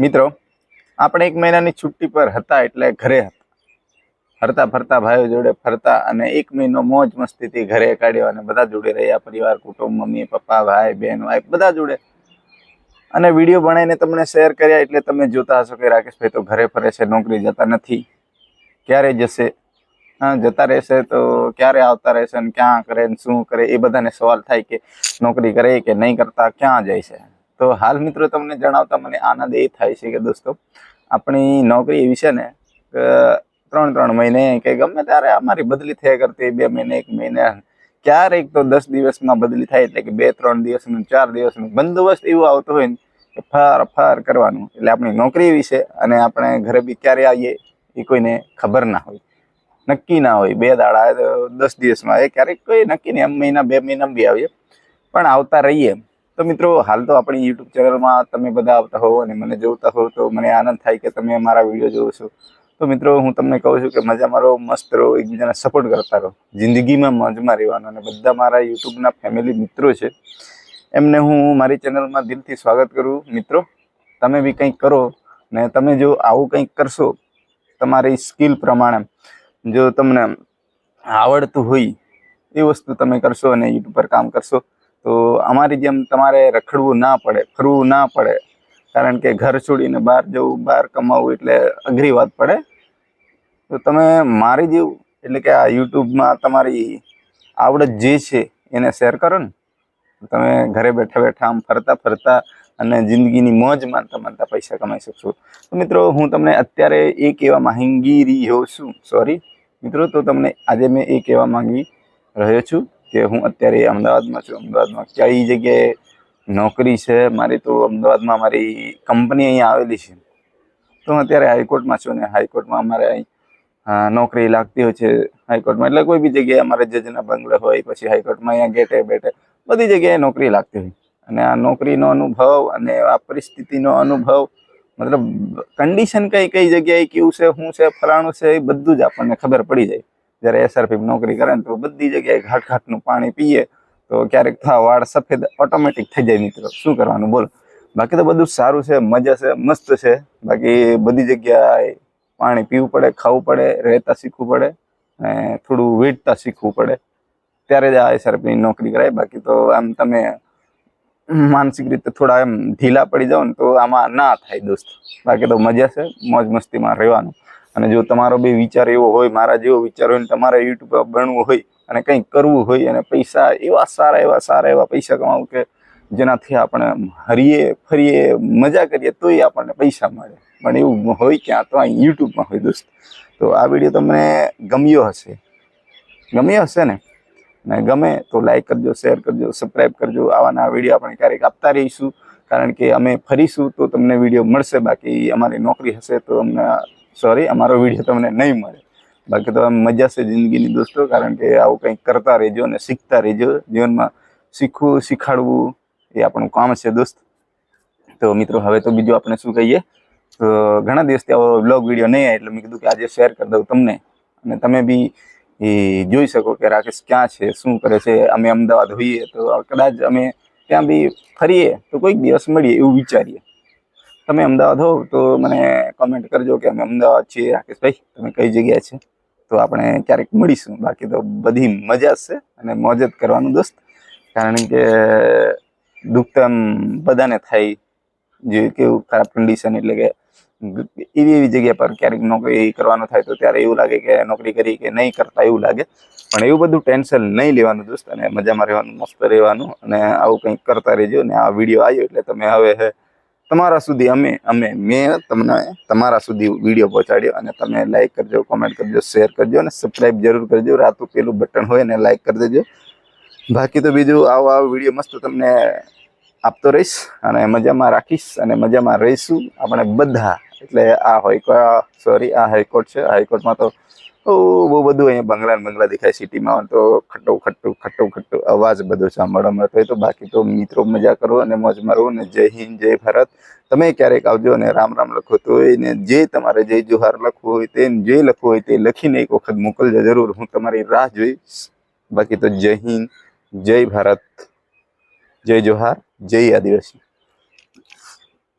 મિત્રો, આપણે એક મહિનાની છુટ્ટી પર હતા એટલે ઘરે હતા. ફરતા ફરતા ભાઈઓ જોડે ફરતા અને એક મહિનો મોજ મસ્તીથી ઘરે કાઢ્યો અને બધા જોડે રહ્યા, પરિવાર, કુટુંબ, મમ્મી, પપ્પા, ભાઈ બહેન વાઈફ, બધા જોડે. અને વીડિયો બનાવીને તમને શેર કર્યા એટલે તમે જોતા હશો કે રાકેશભાઈ તો ઘરે ફરે છે, નોકરી જતા નથી. ક્યારે જશે? હા, જતા રહેશે તો ક્યારે આવતા રહેશે ને ક્યાં કરે ને શું કરે એ બધાને સવાલ થાય કે નોકરી કરે કે નહીં કરતા, ક્યાં જાય છે? તો હાલ મિત્રો તમને જણાવતા મને આનંદ એ થાય છે કે દોસ્તો, આપણી નોકરી એવી છે ને કે ત્રણ ત્રણ મહિને કે ગમે ત્યારે અમારી બદલી થયા કરતી બે મહિને, એક મહિને, ક્યારેક તો દસ દિવસમાં બદલી થાય એટલે કે બે ત્રણ દિવસનું, ચાર દિવસનું, બંદોબસ્ત એવું આવતો હોય ને કે ફાર ફાર કરવાનું. એટલે આપણી નોકરી એવી છે અને આપણે ઘરે બી ક્યારે આવીએ એ કોઈને ખબર ના હોય. નક્કી ના હોય, બે દાડા, દસ દિવસમાં, એ ક્યારેક કોઈ નક્કી નહીં, એમ મહિના, બે મહિના બી આવીએ. પણ આવતા રહીએ તો મિત્રો, હાલ તો આપણી યુટ્યુબ ચેનલમાં તમે બધા આવતા હોવ અને મને જોતા હોવ તો મને આનંદ થાય કે તમે મારા વીડિયો જોવો છો. તો મિત્રો, હું તમને કહું છું કે મજા મારો, મસ્ત રહો, એકબીજાને સપોર્ટ કરતા રહો. જિંદગીમાં મજમાં રહેવાનું અને બધા મારા યુટ્યુબના ફેમિલી મિત્રો છે. એમને હું મારી ચેનલમાં દિલથી સ્વાગત કરું. મિત્રો, તમે બી કંઈક કરો ને તમે જો આવું કંઈક કરશો, તમારી સ્કિલ પ્રમાણે, જો તમને આવડતું હોય એ વસ્તુ તમે કરશો અને યુટ્યુબ પર કામ કરશો તો અમારી જેમ તમારે રખડવું ના પડે, ફરવું ના પડે. કારણ કે ઘર છોડીને બહાર જવું, બહાર કમાવું એટલે અઘરી વાત પડે. તો તમે મારી જેવું, એટલે કે આ યુટ્યુબમાં તમારી આવડત જે છે એને શેર કરો ને. તમે ઘરે બેઠા બેઠા આમ ફરતા ફરતા અને જિંદગીની મોજ માનતા માનતા પૈસા કમાઈ શકશો. તો મિત્રો, હું તમને અત્યારે એ કહેવા માંગી રહ્યો છું. સોરી મિત્રો, તો તમને આજે મેં એ કહેવા માંગી રહ્યો છું. કે હું અત્યારે અમદાવાદમાં છું. અમદાવાદમાં કઈ જગ્યાએ નોકરી છે, મારી તો અમદાવાદમાં મારી કંપની અહીંયા આવેલી છે. તો હું અત્યારે હાઈકોર્ટમાં છું ને હાઈકોર્ટમાં અમારે અહીં નોકરી લાગતી હોય છે હાઈકોર્ટમાં. એટલે કોઈ બી જગ્યાએ અમારે જજના બંગલે હોય, પછી હાઈકોર્ટમાં અહીંયા ગેટે બેટે બધી જગ્યાએ નોકરી લાગતી હોય. અને આ નોકરીનો અનુભવ અને આ પરિસ્થિતિનો અનુભવ, મતલબ કન્ડિશન કઈ કઈ જગ્યાએ કેવું છે, શું છે, ફલાણું છે એ બધું જ આપણને ખબર પડી જાય. જ્યારે એસઆરપી નોકરી કરે ને તો બધી જગ્યાએ ઘાટ ઘાટનું પાણી પીએ, તો ક્યારેક થા વાળ સફેદ ઓટોમેટિક થઈ જાય મિત્રો. શું કરવાનું? બોલો. બાકી તો બધું સારું છે, મજા છે, મસ્ત છે. બાકી બધી જગ્યાએ પાણી પીવું પડે, ખાવું પડે, રહેતા શીખવું પડે અને થોડું વેઠતા શીખવું પડે. ત્યારે જ આ એસઆરપી નોકરી કરાય. બાકી તો આમ તમે માનસિક રીતે થોડા એમ ઢીલા પડી જાઓ ને તો આમાં ના થાય દોસ્ત. બાકી તો મજા છે, મોજ મસ્તીમાં રહેવાનું. અને જો તમારો બી વિચાર એવો હોય, મારા જેવો વિચાર હોય ને તમારે યુટ્યુબ પર બનવું હોય અને કંઈક કરવું હોય અને પૈસા એવા સારા એવા સારા એવા પૈસા કમાવું કે જેનાથી આપણે હરીએ, ફરીએ, મજા કરીએ, તોય આપણને પૈસા મળે. પણ એવું હોય ક્યાં તો અહીં યુટ્યુબમાં હોય દોસ્ત. તો આ વીડિયો તમને ગમ્યો હશે. ગમ્યો હશે ને? ને ગમે તો લાઈક કરજો શેર કરજો સબસ્ક્રાઈબ કરજો. આવાના વીડિયો આપણે ક્યારેક આપતા રહીશું. કારણ કે અમે ફરીશું તો તમને વીડિયો મળશે. બાકી અમારી નોકરી હશે તો અમને સોરી અમારો વીડિયો તમને નહીં મળે. બાકી તો મજા છે જિંદગીની દોસ્તો, કારણ કે આવું કંઈક કરતા રહેજો અને શીખતા રહેજો. જીવનમાં શીખવું, શીખાડવું એ આપણું કામ છે દોસ્ત. તો મિત્રો, હવે તો બીજું આપણે શું કહીએ? તો ઘણા દિવસથી આવો બ્લોગ વીડિયો નહીં એટલે મેં કીધું કે આજે શેર કરી દઉં તમને. અને તમે બી એ જોઈ શકો કે રાકેશ ક્યાં છે, શું કરે છે? અમે અમદાવાદ હોઈએ તો કદાચ અમે ત્યાં બી ફરીએ તો કોઈક દિવસ મળીએ એવું વિચારીએ. તમે અમદાવાદ હોવ તો મને કોમેન્ટ કરજો કે અમે અમદાવાદ છીએ, રાકેશભાઈ, તમે કઈ જગ્યાએ છે? તો આપણે ક્યારેક મળીશું. બાકી તો બધી મજા છે અને મોજ જ કરવાનું દોસ્ત. કારણ કે દુઃખ તો એમ બધાને થાય. જે કેવું ખરાબ કન્ડિશન એટલે કે એવી એવી જગ્યા પર ક્યારેક નોકરી કરવાનું થાય તો ત્યારે એવું લાગે કે નોકરી કરી કે નહીં કરતા એવું લાગે. પણ એવું બધું ટેન્શન નહીં લેવાનું દોસ્ત અને મજામાં રહેવાનું, મસ્ત રહેવાનું અને આવું કંઈક કરતા રહેજો અને આ વીડિયો આવ્યો એટલે તમે હવે તમારા સુધી અમે અમે, મેં તમને તમારા સુધી વીડિયો પહોંચાડ્યો અને તમે લાઈક કરજો કોમેન્ટ કરજો શેર કરજો અને સબસ્ક્રાઈબ જરૂર કરજો. રાતું પેલું બટન હોય ને લાઈક કરી દેજો. બાકી તો બીજું આવો આવો વીડિયો મસ્ત તમને આપતો રહીશ અને મજામાં રાખીશ અને મજામાં રહીશું. આપણે બધા એટલે આ હોય સોરી આ હાઈકોર્ટ છે. હાઈકોર્ટમાં તો બહુ બધું અહીંયા બંગલા બંગલા દેખાય સિટીમાં. તો ખટ્ટો, ખટ્ટું ખટ્ટો, ખટ્ટું અવાજ બધો સાંભળવા મળતો હોય તો બાકી તો મિત્રો મજા કરો અને મોજ મારો ને જય હિન્દ, જય ભારત. તમે ક્યારેક આવજો અને રામ રામ લખો તો ને જે તમારે જય જોહાર લખવું હોય તે જે લખવું હોય તે લખીને એક વખત મોકલજો જરૂર. હું તમારી રાહ જોઈશ. બાકી તો જય હિન્દ, જય ભારત. જય જોહાર, જય આદિવાસી.